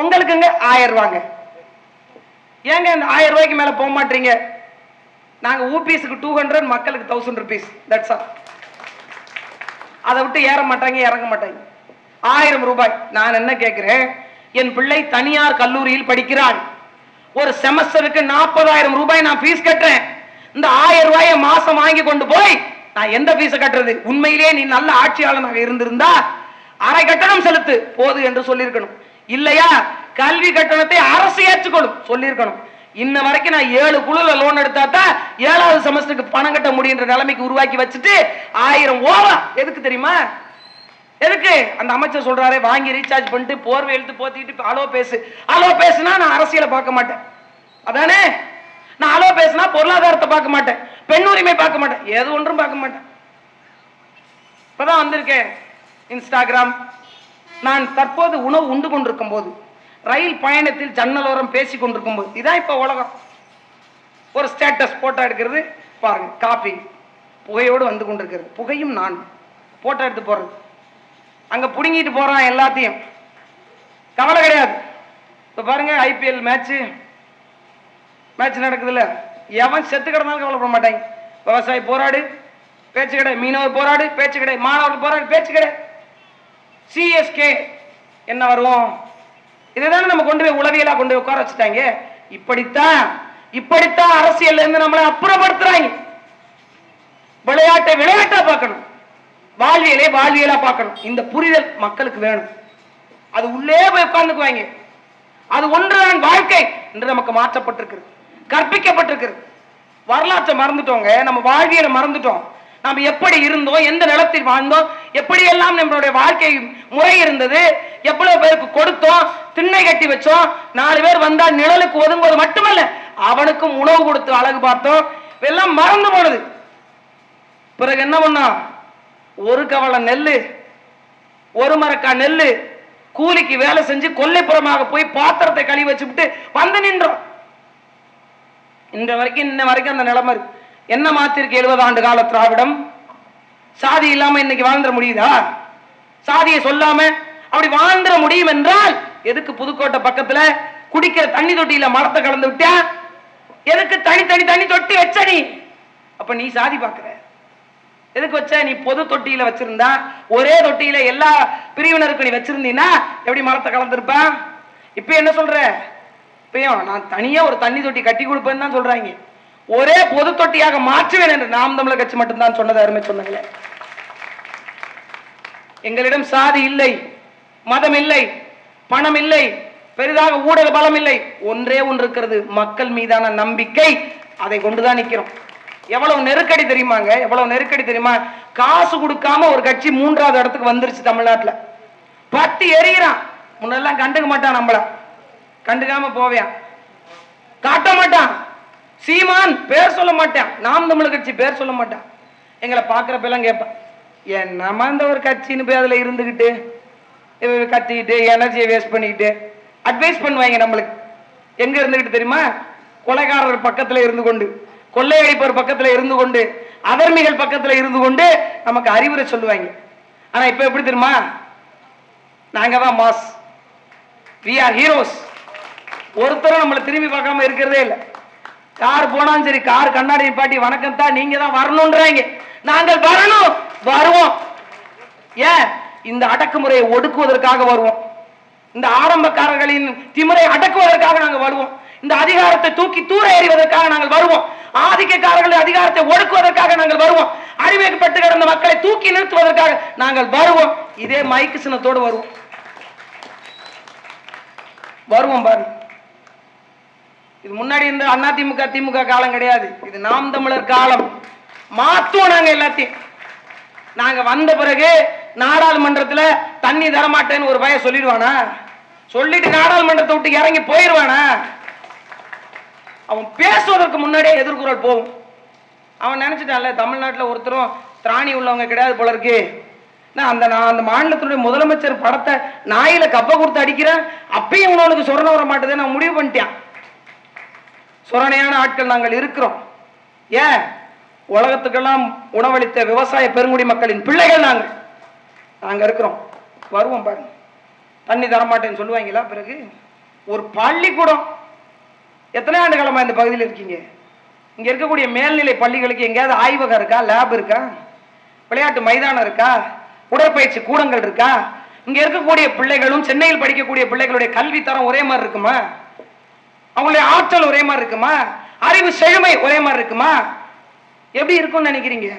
உங்களுக்குங்க ஆயிரம் ரூபாங்க. ஏங்க இந்த ஆயிரம் ரூபாய்க்கு மேல போக மாட்டீங்க? நாங்க ஊபிஸுக்கு டூ ஹண்ட்ரட் மக்களுக்கு தௌசண்ட் ருபீஸ் தட்ஸ் ஆல் அதை விட்டு ஏற மாட்டாங்க இறங்க மாட்டாங்க. ஆயிரம் ரூபாய். நான் என்ன கேட்கிறேன் என் பிள்ளை தனியார் கல்லூரியில் படிக்கிறாள். ஒரு செமஸ்டருக்கு நாற்பதாயிரம் ரூபாய் நான் ஃபீஸ் கட்டுறேன். இந்த ஆயிரம் ரூபாயை மாசம் வாங்கி கொண்டு போய் நான் எந்த பீஸை கட்டுறது? உண்மையிலேயே நீ நல்ல ஆட்சியாளனாக இருந்திருந்தா அரை கட்டணம் செலுத்து. போது என்று சொல்லியிருக்கணும். இல்லையா? கல்வி கட்டணத்தை அரசு ஏற்றுக்கொள்ளும் சொல்லியிருக்கணும். இன்ன வரைக்கும் நான் ஏழு குழுல லோன் எடுத்தா தான் ஏழாவது செமஸ்டருக்கு பணம் கட்ட முடியுன்ற நிலைமைக்கு உருவாக்கி வச்சுட்டு ஆயிரம் ஓவா எதுக்கு தெரியுமா? எதுக்கு? அந்த அமைச்சர் சொல்றாரே வாங்கி ரீசார்ஜ் பண்ணிட்டு போர்வை எழுத்து போத்திட்டு அலோ பேசு அலோ பேசுனா நான் அரசியலை பார்க்க மாட்டேன். அதானே? நான் அலோ பேசுனா பொருளாதாரத்தை பார்க்க மாட்டேன். பெண் உரிமை பார்க்க மாட்டேன். எது ஒன்றும் பார்க்க மாட்டேன். இப்பதான் வந்திருக்கேன். இன்ஸ்டாகிராம். நான் தற்போது உணவு உண்டு கொண்டிருக்கும் போது ரயில் பயணத்தில் ஜன்னலோரம் பேசி கொண்டிருக்கும் போது இதான் இப்போ உலகம். ஒரு ஸ்டேட்டஸ் போட்டோ எடுக்கிறது பாருங்க காஃபி புகையோடு வந்து கொண்டிருக்கிறது. புகையும் நான். போட்டோ எடுத்து போறது அங்கே பிடுங்கிட்டு போகிறான் எல்லாத்தையும். கவலை கிடையாது. இப்போ பாருங்க ஐபிஎல் மேட்ச் மேட்ச் நடக்குதுல்ல? எவன் செத்து கிடந்தாலும் கவலைப்பட மாட்டாங்க. விவசாயி போராடு பேச்சு கடை மீனவர் போராடு பேச்சு கடை மாணவர்கள் போராடு பேச்சு கடை சிஎஸ்கே என்ன வரும் இதுதானே நம்ம கொண்டு போய் உளவியலா கொண்டு போய் உட்கார வச்சுட்டாங்க. இப்படித்தான் இப்படித்தான் அரசியல்ல இருந்து நம்மளை அப்புறப்படுத்துறாங்க. விளையாட்டை விளையாட்டா பார்க்கணும். வாழ்வியலே வாழ்வியலா பார்க்கணும். இந்த புரிதல் மக்களுக்கு வேணும். அது உள்ளே போய் உட்கார்ந்துக்குவாங்க. அது ஒன்றுதான் வாழ்க்கை என்று நமக்கு மாற்றப்பட்டிருக்கிறது. கற்பிக்கப்பட்டிருக்கிறது. வரலாற்றை மறந்துட்டோங்க. நம்ம வாழ்வியலை மறந்துட்டோம். நாம் எப்படி இருந்தோம் எந்த நிலத்தில் வாழ்ந்தோம் எப்படியெல்லாம் நம்மளுடைய வாழ்க்கை முறை இருந்தது எவ்வளவு பேருக்கு கொடுத்தோம் திண்ணை கட்டி வச்சோம் நாலு பேர் வந்தால் நிழலுக்கு ஒதுங்குவது மட்டுமல்ல அவனுக்கும் உணவு கொடுத்து அழகு பார்த்தோம் எல்லாம் மறந்து போனது. பிறகு என்ன பண்ணா? ஒரு கவலை நெல் ஒரு மரக்கா நெல் கூலிக்கு வேலை செஞ்சு கொல்லைப்புறமாக போய் பாத்திரத்தை கழுவி வச்சுவிட்டு வந்து நின்றோம். இந்த வரைக்கும் இன்ன வரைக்கும் அந்த நிலைமை இருக்கு. என்ன மாத்திருக்கு எழுபது ஆண்டு கால திராவிடம்? சாதி இல்லாம இன்னைக்கு வாழ்ந்துட முடியுதா? சாதியை சொல்லாம அப்படி வாழ்ந்துட முடியும் என்றால் எதுக்கு புதுக்கோட்டை பக்கத்துல குடிக்கிற தண்ணி தொட்டியில மரத்தை கலந்து விட்டா? எதுக்கு தனி தனி தண்ணி தொட்டி வச்ச நீ? அப்ப நீ சாதி பாக்குற. எதுக்கு வச்ச? நீ பொது தொட்டியில வச்சிருந்தா ஒரே தொட்டியில எல்லா பிரிவினருக்கும் நீ வச்சிருந்தீன்னா எப்படி மரத்தை கலந்துருப்ப? இப்ப என்ன சொல்ற? இப்பயும் நான் தனியா ஒரு தண்ணி தொட்டி கட்டி கொடுப்பேன்னு தான் சொல்றாங்க. ஒரே பொது தொட்டியாக மாற்றுவேன் என்று நாம் தமிழர் கட்சி மட்டும்தான் சொன்னது அருமை சொன்னாங்களே எங்களிடம் சாதி இல்லை மதம் இல்லை பணம் இல்லை பெரிதாக ஊடக பலம் இல்லை ஒன்றே ஒன்று இருக்கிறது. மக்கள் மீதான நம்பிக்கை அதை கொண்டுதான் நிக்கிறோம் எவ்வளவு நெருக்கடி தெரியுமாங்க? எவ்வளவு நெருக்கடி தெரியுமா? காசு கொடுக்காம ஒரு கட்சி மூன்றாவது இடத்துக்கு வந்துருச்சு தமிழ்நாட்டுல. பத்து எரியிறான் முன்னெல்லாம் கண்டுக்க மாட்டான் நம்மள. கண்டுக்காம போவேன் காட்ட மாட்டான். சீமான் பேர் சொல்ல மாட்டேன். நாம் தமிழ் கட்சி பேர் சொல்ல மாட்டான். எங்களை பார்க்குறப்பெல்லாம் கேட்பான் என்ன இந்த ஒரு கட்சின்னு போய் அதுல இருந்துகிட்டு கத்திக்கிட்டு எனர்ஜியை வேஸ்ட் பண்ணிக்கிட்டு அட்வைஸ் பண்ணுவாங்க நம்மளுக்கு. எங்க இருந்துகிட்டு தெரியுமா? கொலைகாரர் பக்கத்துல இருந்து கொண்டு கொள்ளையடிப்பவர் பக்கத்துல இருந்து கொண்டு அதர்மிகள் பக்கத்துல இருந்து கொண்டு நமக்கு அறிவுரை சொல்லுவாங்க. ஆனா இப்ப எப்படி தெரியுமா? நாங்க தான் மாஸ் வி ஆர் ஹீரோஸ் ஒருத்தரும் நம்மளை திரும்பி பார்க்காம இருக்கிறதே இல்லை. கார் போனாலும் சரி கார் கண்ணாடி பாட்டி வணக்கம் தான் நீங்க தான் வரணும்ன்றாங்க. நாங்கள் வரணும் வருவோம். ஏன்? இந்த அடக்குமுறையை ஒடுக்குவதற்காக வருவோம். இந்த ஆரம்பக்காரர்களின் திமுறை அடக்குவதற்காக நாங்கள் வருவோம். இந்த அதிகாரத்தை தூக்கி தூர எறிவதற்காக நாங்கள் வருவோம். ஆதிக்கக்காரர்களின் அதிகாரத்தை ஒடுக்குவதற்காக நாங்கள் வருவோம். அடிமைப்பட்டு கிடந்த மக்களை தூக்கி நிறுத்துவதற்காக நாங்கள் வருவோம். இதே மைக்கு சின்னத்தோடு வருவோம். வருவோம் பாரு இது முன்னாடி இருந்த அதிமுக திமுக காலம் கிடையாது. இது நாம் தமிழர் காலம். மாத்துவோம் நாங்க எல்லாத்தையும். நாங்க வந்த பிறகு நாடாளுமன்றத்துல தண்ணி தரமாட்டேன்னு ஒரு பய சொல்லிடுவானா? சொல்லிட்டு நாடாளுமன்றத்தை விட்டு இறங்கி போயிடுவானா அவன் பேசுவதற்கு முன்னாடியே எதிர்குரல் போகும். அவன் நினைச்சிட்டான்ல தமிழ்நாட்டுல ஒருத்தரும் திராணி உள்ளவங்க கிடையாது போல இருக்கு. நான் அந்த நான் அந்த மாநிலத்தினுடைய முதலமைச்சர் படத்தை நாயில கப்ப கொடுத்து அடிக்கிறேன். அப்பயும் உனக்கு சொரண வர மாட்டேது நான் முடிவு பண்ணிட்டேன். சுரணையான ஆட்கள் நாங்கள் இருக்கிறோம். ஏன்? உலகத்துக்கெல்லாம் உணவளித்த விவசாய பெருங்குடி மக்களின் பிள்ளைகள் நாங்கள். நாங்கள் இருக்கிறோம். வருவோம் பாருங்க. தண்ணி தரமாட்டேன்னு சொல்லுவாங்களா பிறகு? ஒரு பள்ளிக்கூடம். எத்தனை ஆண்டு காலமாக இந்த பகுதியில் இருக்கீங்க? இங்கே இருக்கக்கூடிய மேல்நிலை பள்ளிகளுக்கு எங்கேயாவது ஆய்வகம் இருக்கா? லேப் இருக்கா? விளையாட்டு மைதானம் இருக்கா? உடற்பயிற்சி கூடங்கள் இருக்கா? இங்கே இருக்கக்கூடிய பிள்ளைகளும் சென்னையில் படிக்கக்கூடிய பிள்ளைகளுடைய கல்வி தரம் ஒரே மாதிரி இருக்குமா? அவங்களுடைய ஆற்றல் ஒரே மாதிரி இருக்குமா? அறிவு செழுமை ஒரே மாதிரி இருக்குமா? எப்படி இருக்கும்னு நினைக்கிறீங்க?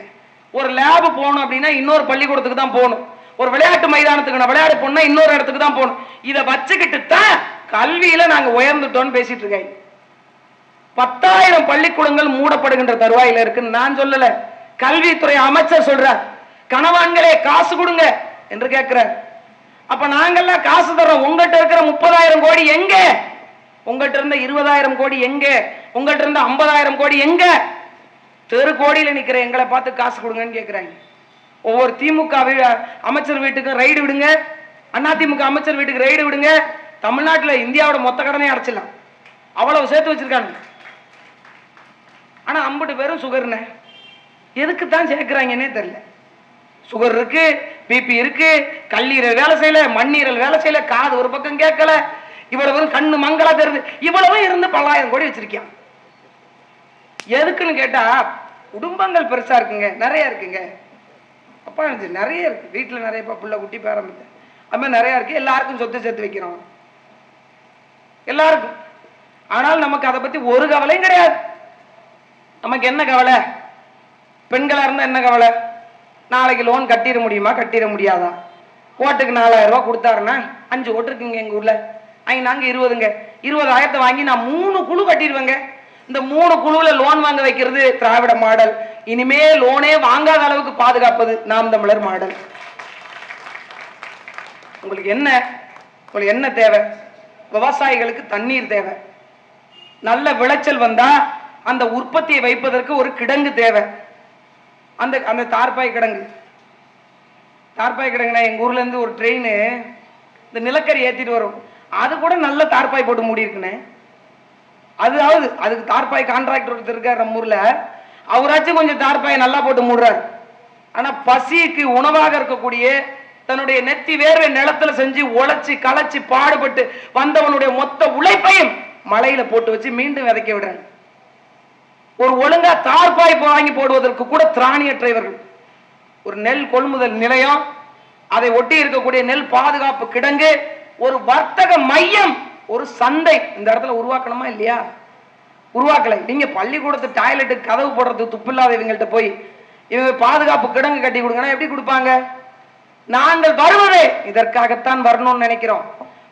ஒரு லேபு போகணும் அப்படின்னா இன்னொரு பள்ளிக்கூடத்துக்கு தான் போகணும். ஒரு விளையாட்டு மைதானத்துக்கு நான் விளையாட போனா இன்னொரு இடத்துக்கு தான் போகணும். இதை வச்சுக்கிட்டு தான் கல்வியில நாங்க உயர்ந்துட்டோம்னு பேசிட்டு இருக்கேன் பத்தாயிரம் பள்ளிக்கூடங்கள் மூடப்படுகின்ற தருவாயில இருக்குன்னு நான் சொல்லல. கல்வித்துறை அமைச்சர் சொல்றார். கணவான்களே காசு கொடுங்க என்று கேட்கிறார் அப்ப நாங்கெல்லாம் காசு தர்றோம். உங்ககிட்ட இருக்கிற முப்பதாயிரம் கோடி எங்க? உங்கள்கிட்ட இருந்த இருபதாயிரம் கோடி எங்க? உங்கள்கிட்ட இருந்த ஐம்பதாயிரம் கோடி எங்க? தெரு கோடியில நிற்கிற எங்களை பார்த்து காசு கொடுங்கன்னு கேட்குறாங்க ஒவ்வொரு திமுக அமைச்சர் வீட்டுக்கும் ரைடு விடுங்க. அதிமுக அமைச்சர் வீட்டுக்கு ரைடு விடுங்க. தமிழ்நாட்டுல இந்தியாவோட மொத்த கடனே அடைச்சிடலாம். அவ்வளவு சேர்த்து வச்சிருக்காங்க. ஆனா ஐம்பது பேரும் சுகர்னே எதுக்கு தான் சேர்க்குறாங்கன்னே தெரியல. சுகர் இருக்கு பிபி இருக்கு கல்லீரல் வேலை செய்யல மண்ணீரல் வேலை செய்யல காது ஒரு பக்கம் கேட்கல. இவ்வளவு கண்ணு மங்களா தெரியுது. இவ்வளவு இருந்து பல்லாயிரம் கோடி வச்சிருக்கான் எதுக்குன்னு கேட்டா குடும்பங்கள் பெருசா இருக்குங்க. நிறைய இருக்குங்க. அப்பா நிறைய இருக்கு. வீட்டுல நிறைய பா- புள்ள குட்டி பேரம்பித்த அது மாதிரி நிறைய இருக்கு. எல்லாருக்கும் சொத்து சேர்த்து வைக்கிறோம். எல்லாருக்கும். ஆனால் நமக்கு அதை பத்தி ஒரு கவலையும் கிடையாது. நமக்கு என்ன கவலை? பெண்களா இருந்தா என்ன கவலை? நாளைக்கு லோன் கட்டிட முடியுமா? கட்டிட முடியாதா? ஓட்டுக்கு நாலாயிரம் ரூபா கொடுத்தாருன்னா அஞ்சு ஓட்டு இருக்குங்க எங்க ஊர்ல. அங்க நாங்க இருபதுங்க. இருபதாயிரத்தை வாங்கி நான் மூணு குழு கட்டிடுவேங்க இந்த மூணு குழுவில் லோன் வாங்க வைக்கிறது திராவிட மாடல். இனிமே லோனே வாங்காத அளவுக்கு பாதுகாப்பது நாம் தமிழர் மாடல். உங்களுக்கு என்ன? உங்களுக்கு என்ன தேவை? விவசாயிகளுக்கு தண்ணீர் தேவை. நல்ல விளைச்சல் வந்தா அந்த உற்பத்தியை வைப்பதற்கு ஒரு கிடங்கு தேவை. அந்த அந்த தார்பாய் கிடங்கு. தார்பாய் கிடங்குனா எங்க ஊர்ல இருந்து ஒரு ட்ரெயின் இந்த நிலக்கரி ஏத்திட்டு வரும். அது கூட நல்ல தார்பாய் போட்டு மூடி இருக்குண்ணே அதாவது அதுக்கு தார்பாய் கான்ட்ராக்டர் ஒருத்தர் இருக்கார் நம்ம ஊரில். அவராச்சும் கொஞ்சம் தார்பாயை நல்லா போட்டு மூடுறாரு. ஆனால் பசிக்கு உணவாக இருக்கக்கூடிய தன்னுடைய நெத்தி வேர்வை நிலத்துல செஞ்சு உழைச்சி களைச்சி பாடுபட்டு வந்தவனுடைய மொத்த உழைப்பையும் மலையில போட்டு வச்சு மீண்டும் விதைக்க விடுறாங்க ஒரு ஒழுங்கா தார்பாய் வாங்கி போடுவதற்கு கூட திராணிய இவர்கள் ஒரு நெல் கொள்முதல் நிலையம் அதை ஒட்டி இருக்கக்கூடிய நெல் பாதுகாப்பு கிடங்கு ஒரு வர்த்தக மையம் ஒரு சந்தை இந்த இடத்துல உருவாக்கணுமா இல்லையா? உருவாக்கலை. நீங்க பள்ளிக்கூடத்து டாய்லெட்டுக்கு கதவு போடுறது துப்பு இல்லாத இவங்கள்ட்ட போய் இவங்க பாதுகாப்பு கிடங்கு கட்டி கொடுங்கன்னா எப்படி கொடுப்பாங்க? நாங்கள் வருவதே. இதற்காகத்தான் வரணும்னு நினைக்கிறோம்.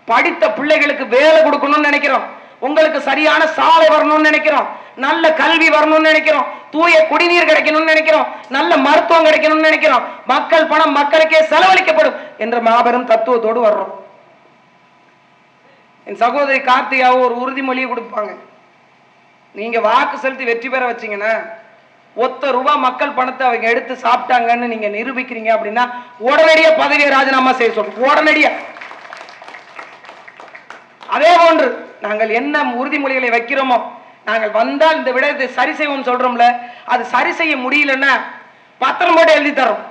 படித்த பிள்ளைகளுக்கு வேலை கொடுக்கணும்னு நினைக்கிறோம். உங்களுக்கு சரியான சாலை வரணும்னு நினைக்கிறோம். நல்ல கல்வி வரணும்னு நினைக்கிறோம். தூய குடிநீர் கிடைக்கணும்னு நினைக்கிறோம். நல்ல மருத்துவம் கிடைக்கணும்னு நினைக்கிறோம். மக்கள் பணம் மக்களுக்கே செலவழிக்கப்படும் என்ற மாபெரும் தத்துவத்தோடு வர்றோம். என் சகோதரி கார்த்திகாவும் ஒரு உறுதிமொழியை கொடுப்பாங்க. நீங்க வாக்கு செலுத்தி வெற்றி பெற வச்சீங்கன்னா ஒத்த ரூபா மக்கள் பணத்தை அவங்க எடுத்து சாப்பிட்டாங்கன்னு நீங்க நிரூபிக்கிறீங்க அப்படின்னா உடனடியா பதவியை ராஜினாமா செய்ய சொல்றோம். உடனடியா. அதே போன்று நாங்கள் என்ன உறுதிமொழிகளை வைக்கிறோமோ நாங்கள் வந்தால் இந்த விடயத்தை சரி செய்வோம் சொல்றோம்ல அது சரி செய்ய முடியலன்னா பத்திரம் போட்டு எழுதி தரோம்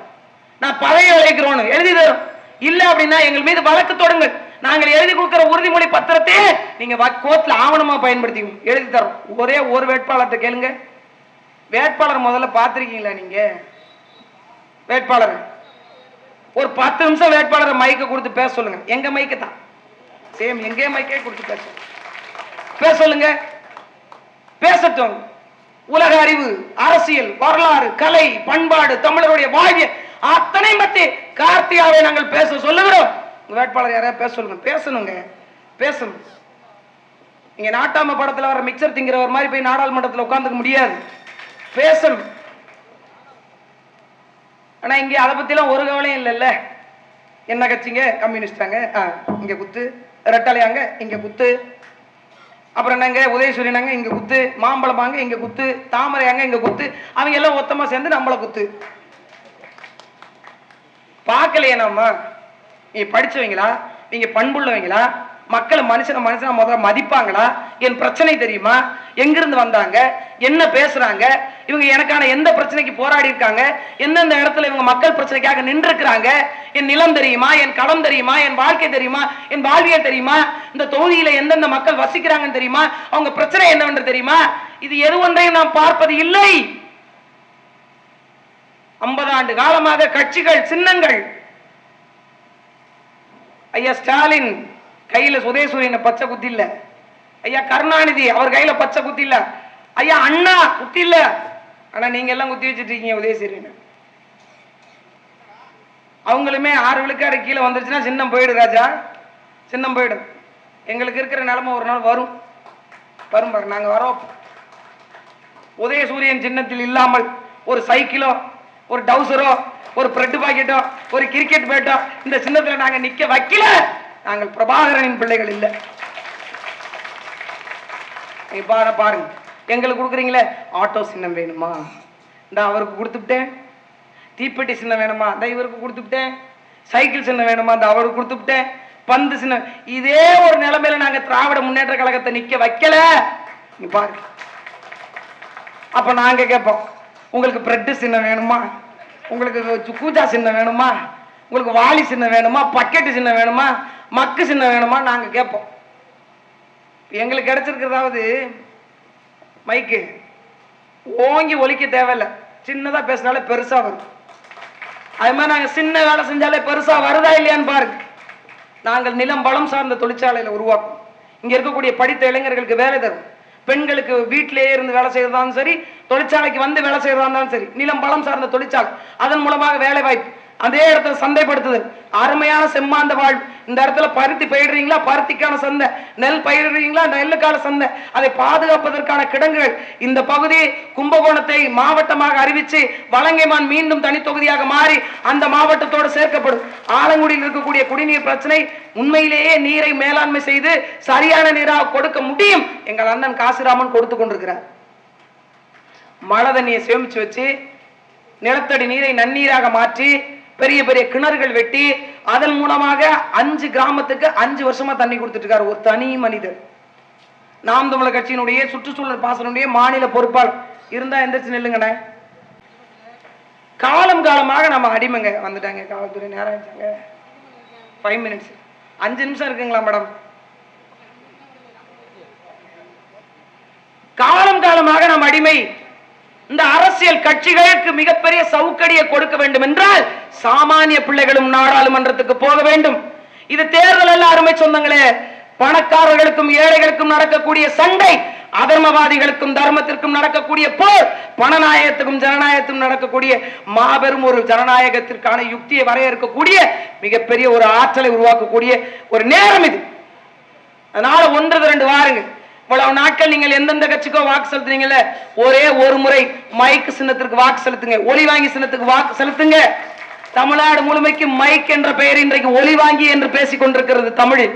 நான் பதவி அழைக்கிறோன்னு எழுதி தரோம் இல்லை அப்படின்னா எங்கள் மீது வழக்கு தொடுங்கள். நாங்கள் எழுதி கொடுக்கிற உறுதிமொழி பத்திரத்தையே நீங்க கோர்ட்ல ஆவணமா பயன்படுத்திக்கணும் எழுதி தரோம் ஒரே ஒரு வேட்பாளர்கிட்ட கேளுங்க. வேட்பாளர் முதல்ல பார்த்துருக்கீங்களா நீங்க? வேட்பாளர். ஒரு பத்து நிமிஷம் வேட்பாளரை மைக்க கொடுத்து பேச சொல்லுங்க. எங்க மைக்கு தான். சேம் எங்கே மைக்கே கொடுத்து பேச. பேச சொல்லுங்க. பேசட்டும். உலக அறிவு அரசியல் வரலாறு கலை பண்பாடு தமிழருடைய வாழ்வியல் அத்தனை பத்தி கார்த்திகாவை நாங்கள் பேச சொல்லுகிறோம். உங்கள் வேட்பாளர் யாரையா பேச சொல்லுங்க. பேசணுங்க. பேசணும். இங்கே நாட்டாம படத்தில் வர மிக்சர் திங்கிறவர் மாதிரி போய் நாடாளுமன்றத்தில் உட்காந்துக்க முடியாது. பேசணும். ஆனால் இங்கே அதை பற்றிலாம் ஒரு கவலையும் இல்லைல்ல. என்ன கட்சிங்க? கம்யூனிஸ்டாங்க. ஆ, இங்கே குத்து. ரெட்டலையாங்க இங்கே குத்து. அப்புறம் என்னங்க? உதயசூரியனாங்க இங்கே குத்து. மாம்பழமாங்க இங்கே குத்து. தாமரையாங்க இங்கே குத்து. அவங்க எல்லாம் ஒத்தமாக சேர்ந்து நம்மள குத்து. பார்க்கலையே நம்ம? நீங்க படிச்சவங்களா? நீங்க பண்புள்ளவங்களா? மக்களை மனுஷனை மனுஷனா முதல்ல மதிப்பாங்களா? என் பிரச்சனை தெரியுமா? எங்கிருந்து வந்தாங்க? என்ன பேசுறாங்க? இவங்க எனக்கான எந்த பிரச்சனைக்கு போராடி இருக்காங்க? எந்தெந்த இடத்துல இவங்க மக்கள் பிரச்சனைக்காக நின்று இருக்கிறாங்க என் நிலம் தெரியுமா? என் களம் தெரியுமா? என் வாழ்க்கை தெரியுமா? என் வாழ்வியல் தெரியுமா? இந்த தொகுதியில எந்தெந்த மக்கள் வசிக்கிறாங்கன்னு தெரியுமா? அவங்க பிரச்சனை என்னவென்று தெரியுமா? இது எது ஒன்றையும் நாம் பார்ப்பது இல்லை. ஐம்பது ஆண்டு காலமாக கட்சிகள் சின்னங்கள் ஐயா ஸ்டாலின் கையில சுதேஸ்வரியனை பச்சை குத்தி இல்ல. ஐயா கருணாநிதி அவர் கையில பச்சை குத்தி இல்ல. ஐயா அண்ணா குத்தி இல்ல. ஆனா நீங்க எல்லாம் குத்தி வச்சிட்டு இருக்கீங்க உதயசூரியனை. அவங்களுமே ஆறு விழுக்காடு கீழே வந்துருச்சுன்னா சின்னம் போயிடு ராஜா. சின்னம் போயிடும் எங்களுக்கு இருக்கிற நிலைமை ஒரு நாள் வரும். வரும் பாரு நாங்க வரோம். உதயசூரியன் சின்னத்தில் இல்லாமல் ஒரு சைக்கிளோ ஒரு டவுசரோ ஒரு பிரெட் பாக்கெட்டோ ஒரு கிரிக்கெட் பேட்டோ இந்த சின்னத்துல நாங்க நிக்க வைக்கல. நாங்கள் பிரபாகரனின் பிள்ளைகள் இல்லை. நீங்க பாரு பாருங்க. எங்களுக்கு கொடுக்குறீங்களே? ஆட்டோ சின்னம் வேணுமா? இந்த அவருக்கு கொடுத்துட்டேன் தீப்பெட்டி சின்னம் வேணுமா? இந்த இவருக்கு கொடுத்துட்டேன் சைக்கிள் சின்னம் வேணுமா? இந்த அவருக்கு கொடுத்துட்டேன் பந்து சின்னம். இதே ஒரு நிலைமையில நாங்க திராவிட முன்னேற்ற கழகத்தை நிக்க வைக்கல. நீ பாருங்க அப்ப நாங்க கேட்போம். உங்களுக்கு பிரெட்டு சின்னம் வேணுமா? உங்களுக்கு கூஜா சின்ன வேணுமா? உங்களுக்கு வாளி சின்ன வேணுமா? பக்கெட்டு சின்ன வேணுமா? மக்கு சின்ன வேணுமா? நாங்கள் கேட்போம். எங்களுக்கு கிடச்சிருக்கிறதாவது மைக்கு. ஓங்கி ஒலிக்க தேவையில்ல. சின்னதாக பேசினாலே பெருசாக வரும். அது மாதிரி நாங்கள் சின்ன வேலை செஞ்சாலே பெருசாக வருதா இல்லையான்னு பாருங்க. நாங்கள் நிலம் பலம் சார்ந்த தொழிற்சாலையில் உருவாக்கும் இங்கே இருக்கக்கூடிய படித்த இளைஞர்களுக்கு வேலை தரும். பெண்களுக்கு வீட்டிலேயே இருந்து வேலை செய்யறதாலும் சரி தொழிற்சாலைக்கு வந்து வேலை செய்யறதா இருந்தாலும் சரி நிலம் பலம் சார்ந்த தொழிற்சாலை அதன் மூலமாக வேலை வாய்ப்பு அதே இடத்துல சந்தைப்படுத்துது. அருமையான செம்மாந்த வாழ். இந்த இடத்துல பருத்தி பயிடுறீங்களா பருத்திக்கான சந்தை. நெல் பயிரிடுறீங்களா? நெல்லுக்கான சந்தை. அதை பாதுகாப்பதற்கான கிடங்குகள். இந்த பகுதி கும்பகோணத்தை மாவட்டமாக அறிவிச்சு வலங்கைமான் மீண்டும் தனித்தொகுதியாக மாறி அந்த மாவட்டத்தோடு சேர்க்கப்படும். ஆலங்குடியில் இருக்கக்கூடிய குடிநீர் பிரச்சனை உண்மையிலேயே நீரை மேலாண்மை செய்து சரியான நீராக கொடுக்க முடியும் எங்கள் அண்ணன் காசிராமன் கொடுத்து கொண்டிருக்கிறார். மழை தண்ணியை சேமிச்சு வச்சு நிலத்தடி நீரை நன்னீராக மாற்றி பெரிய பெரிய கிணறுகள் வெட்டி அதன் மூலமாக அஞ்சு கிராமத்துக்கு அஞ்சு வருஷமா தண்ணி கொடுத்துட்டு இருக்காரு ஒரு தனி மனிதர். நாம் தமிழர் கட்சியினுடைய சுற்றுச்சூழல் பாசனுடைய மாநில பொறுப்பாளர். இருந்தா எந்திரிச்சு நில்லுங்கண்ணே. காலம் காலமாக நம்ம அடிமைங்க வந்துட்டாங்க. காவல்துறை நேரம் ஆயிடுச்சாங்க ஃபைவ் மினிட்ஸ் அஞ்சு நிமிஷம் இருக்குங்களா மேடம்? காலம் காலமாக நாம் அடிமை இந்த அரசியல் கட்சிகளுக்கு மிகப்பெரிய சவுக்கடியை கொடுக்க வேண்டும் என்றால் சாமானிய பிள்ளைகளும் நாடாளுமன்றத்துக்கு போக வேண்டும். இது தேர்தல் அல்ல அருமை சொந்தங்களே. பணக்காரர்களுக்கும் ஏழைகளுக்கும் நடக்கக்கூடிய சண்டை அதர்மவாதிகளுக்கும் தர்மத்திற்கும் நடக்கக்கூடிய போர் பணநாயகத்துக்கும் ஜனநாயகத்துக்கும் நடக்கக்கூடிய மாபெரும் ஒரு ஜனநாயகத்திற்கான யுக்தியை வரையறுக்கக்கூடிய மிகப்பெரிய ஒரு ஆற்றலை உருவாக்கக்கூடிய ஒரு நேரம் இது. அதனால ஒன்று ரெண்டு வாருங்க இவ்வளவு நாட்கள் நீங்கள் எந்தெந்த கட்சிக்கோ வாக்கு செலுத்துறீங்கல்ல ஒரே ஒரு முறை மைக்கு சின்னத்திற்கு வாக்கு செலுத்துங்க. ஒளி வாங்கி சின்னத்துக்கு வாக்கு செலுத்துங்க. தமிழ்நாடு முழுமைக்கு மைக் என்ற பெயர் இன்றைக்கு ஒளி வாங்கி என்று பேசிக் கொண்டிருக்கிறது தமிழில்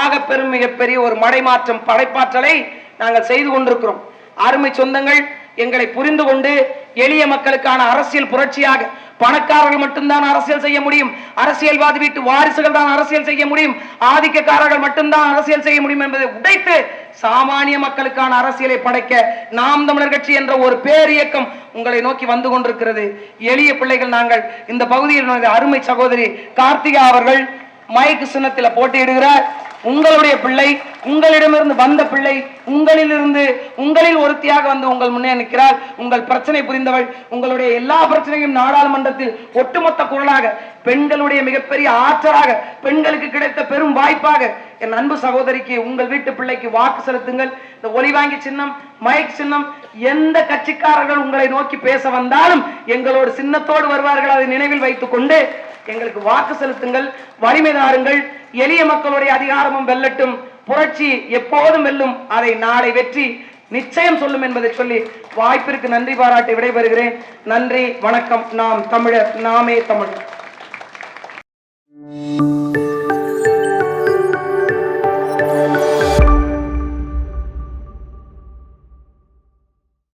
ஆக பெரும் மிகப்பெரிய ஒரு மடைமாற்றம் படைப்பாற்றலை நாங்கள் செய்து கொண்டிருக்கிறோம். அருமை சொந்தங்கள் எங்களை புரிந்து கொண்டு எளிய மக்களுக்கான அரசியல் புரட்சியாக பணக்காரர்கள் மட்டும்தான் அரசியல் செய்ய முடியும் அரசியல்வாதி வீட்டு வாரிசுகள் தான் அரசியல் செய்ய முடியும் ஆதிக்கக்காரர்கள் மட்டும்தான் அரசியல் செய்ய முடியும் என்பதை உடைத்து சாமானிய மக்களுக்கான அரசியலை படைக்க நாம் தமிழர் கட்சி என்ற ஒரு பேர் இயக்கம் உங்களை நோக்கி வந்து கொண்டிருக்கிறது. எளிய பிள்ளைகள் நாங்கள் இந்த பகுதியில் அருமை சகோதரி கார்த்திகா அவர்கள் மைக்கு சின்னத்தில் போட்டியிடுகிறார். உங்களுடைய பிள்ளை உங்களிடமிருந்து வந்த பிள்ளை உங்களிலிருந்து உங்களில் ஒருத்தியாக வந்து உங்கள் முன்னே நிற்கிறார் உங்கள் பிரச்சனை புரிந்தவள் உங்களுடைய எல்லா பிரச்சனையும் நாடாளுமன்றத்தில் ஒட்டுமொத்த குரலாக பெண்களுடைய மிகப்பெரிய ஆற்றலாக பெண்களுக்கு கிடைத்த பெரும் வாய்ப்பாக என் அன்பு சகோதரிக்கு உங்கள் வீட்டு பிள்ளைக்கு வாக்கு செலுத்துங்கள். இந்த ஒலி வாங்கி சின்னம் மைக் சின்னம் எந்த கட்சிக்காரர்கள் உங்களை நோக்கி பேச வந்தாலும் எங்களோடு சின்னத்தோடு வருவார்கள். அதை நினைவில் வைத்துக் கொண்டு எங்களுக்கு வாக்கு செலுத்துங்கள் வலிமை தாருங்கள். எளிய மக்களுடைய அதிகாரமும் வெல்லட்டும். புரட்சி எப்போதும் வெல்லும். அதை நாளை வெற்றி நிச்சயம் சொல்லும் என்பதை சொல்லி வாய்ப்பிற்கு நன்றி பாராட்டி விடைபெறுகிறேன். நன்றி வணக்கம். நாம் தமிழர் நாமே தமிழர்.